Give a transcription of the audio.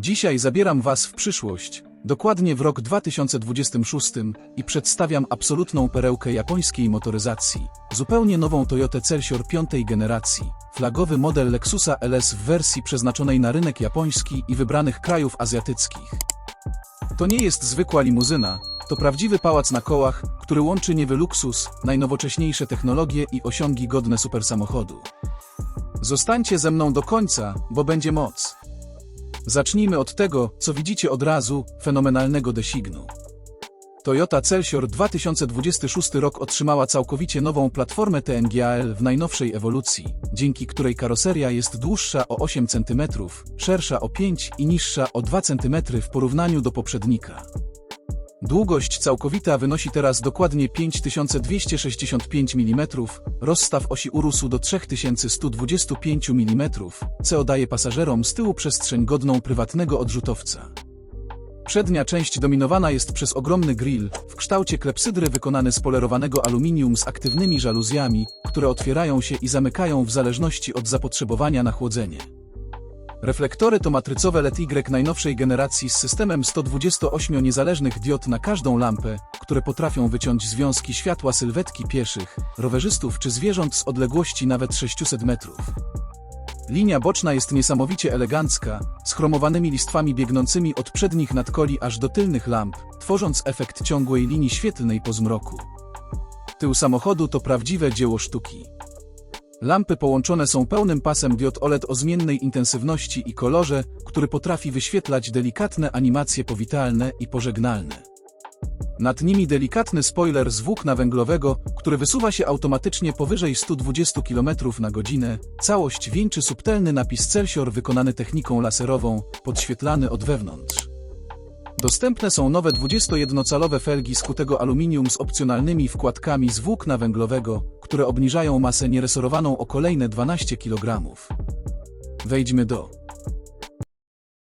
Dzisiaj zabieram Was w przyszłość, dokładnie w rok 2026 i przedstawiam absolutną perełkę japońskiej motoryzacji. Zupełnie nową Toyotę Celsior piątej generacji, flagowy model Lexusa LS w wersji przeznaczonej na rynek japoński i wybranych krajów azjatyckich. To nie jest zwykła limuzyna, to prawdziwy pałac na kołach, który łączy niewy luksus, najnowocześniejsze technologie i osiągi godne supersamochodu. Zostańcie ze mną do końca, bo będzie moc. Zacznijmy od tego, co widzicie od razu, fenomenalnego designu. Toyota Celsior 2026 rok otrzymała całkowicie nową platformę TNGAL w najnowszej ewolucji, dzięki której karoseria jest dłuższa o 8 cm, szersza o 5 i niższa o 2 cm w porównaniu do poprzednika. Długość całkowita wynosi teraz dokładnie 5265 mm, rozstaw osi urósł do 3125 mm, co daje pasażerom z tyłu przestrzeń godną prywatnego odrzutowca. Przednia część dominowana jest przez ogromny grill w kształcie klepsydry wykonany z polerowanego aluminium z aktywnymi żaluzjami, które otwierają się i zamykają w zależności od zapotrzebowania na chłodzenie. Reflektory to matrycowe LED Y najnowszej generacji z systemem 128 niezależnych diod na każdą lampę, które potrafią wyciąć związki światła sylwetki pieszych, rowerzystów czy zwierząt z odległości nawet 600 metrów. Linia boczna jest niesamowicie elegancka, z chromowanymi listwami biegnącymi od przednich nadkoli aż do tylnych lamp, tworząc efekt ciągłej linii świetlnej po zmroku. Tył samochodu to prawdziwe dzieło sztuki. Lampy połączone są pełnym pasem diod OLED o zmiennej intensywności i kolorze, który potrafi wyświetlać delikatne animacje powitalne i pożegnalne. Nad nimi delikatny spoiler z włókna węglowego, który wysuwa się automatycznie powyżej 120 km na godzinę. Całość wieńczy subtelny napis Celsior wykonany techniką laserową, podświetlany od wewnątrz. Dostępne są nowe 21-calowe felgi z kutego aluminium z opcjonalnymi wkładkami z włókna węglowego, które obniżają masę nieresorowaną o kolejne 12 kg. Wejdźmy do